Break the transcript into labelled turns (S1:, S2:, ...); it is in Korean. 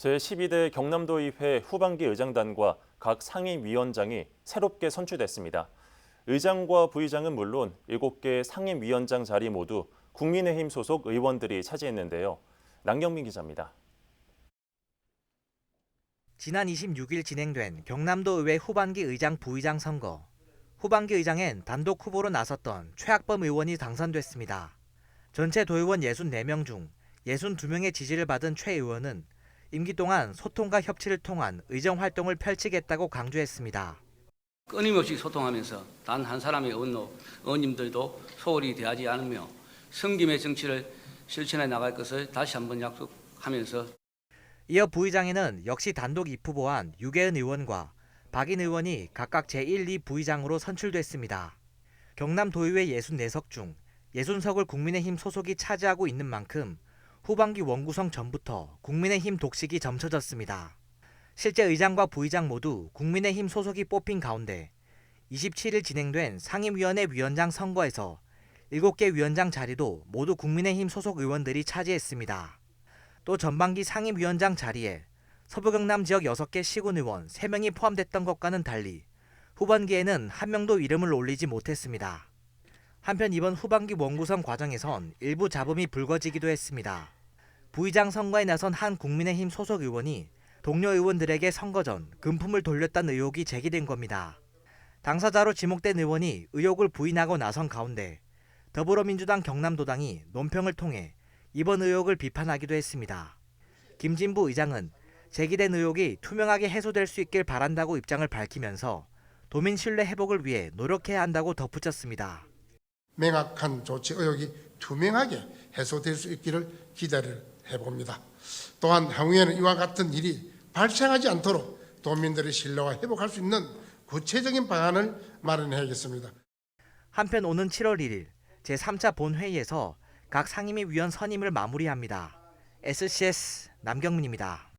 S1: 제12대 경남도의회 후반기 의장단과 각 상임위원장이 새롭게 선출됐습니다. 의장과 부의장은 물론 7개 상임위원장 자리 모두 국민의힘 소속 의원들이 차지했는데요. 남경민 기자입니다.
S2: 지난 26일 진행된 경남도 의회 후반기 의장 부의장 선거. 후반기 의장엔 단독 후보로 나섰던 최학범 의원이 당선됐습니다. 전체 도의원 64명 중 62명의 지지를 받은 최 의원은 임기 동안 소통과 협치를 통한 의정 활동을 펼치겠다고 강조했습니다.
S3: 끊임없이 소통하면서 단 한 사람의 의원로, 의원님들도 소홀히 대하지 않으며 성김의 정치를 실천해 나갈 것을 다시 한번 약속하면서
S2: 이어 부의장에는 역시 단독 입후보한 유계은 의원과 박인 의원이 각각 제1, 2 부의장으로 선출됐습니다. 경남 도의회 64석 중 60석을 국민의힘 소속이 차지하고 있는 만큼 후반기 원구성 전부터 국민의힘 독식이 점쳐졌습니다. 실제 의장과 부의장 모두 국민의힘 소속이 뽑힌 가운데 27일 진행된 상임위원회 위원장 선거에서 7개 위원장 자리도 모두 국민의힘 소속 의원들이 차지했습니다. 또 전반기 상임위원장 자리에 서부 경남 지역 6개 시군 의원 3명이 포함됐던 것과는 달리 후반기에는 한 명도 이름을 올리지 못했습니다. 한편 이번 후반기 원구성 과정에선 일부 잡음이 불거지기도 했습니다. 부의장 선거에 나선 한 국민의힘 소속 의원이 동료 의원들에게 선거 전 금품을 돌렸다는 의혹이 제기된 겁니다. 당사자로 지목된 의원이 의혹을 부인하고 나선 가운데 더불어민주당 경남도당이 논평을 통해 이번 의혹을 비판하기도 했습니다. 김진부 의장은 제기된 의혹이 투명하게 해소될 수 있길 바란다고 입장을 밝히면서 도민 신뢰 회복을 위해 노력해야 한다고 덧붙였습니다.
S4: 명확한 조치 의혹이 투명하게 해소될 수 있기를 기대를 해봅니다. 또한 향후에는 이와 같은 일이 발생하지 않도록 도민들의 신뢰와 회복할 수 있는 구체적인 방안을 마련해야겠습니다.
S2: 한편 오는 7월 1일 제3차 본회의에서 각 상임위 위원 선임을 마무리합니다. SCS 남경민입니다.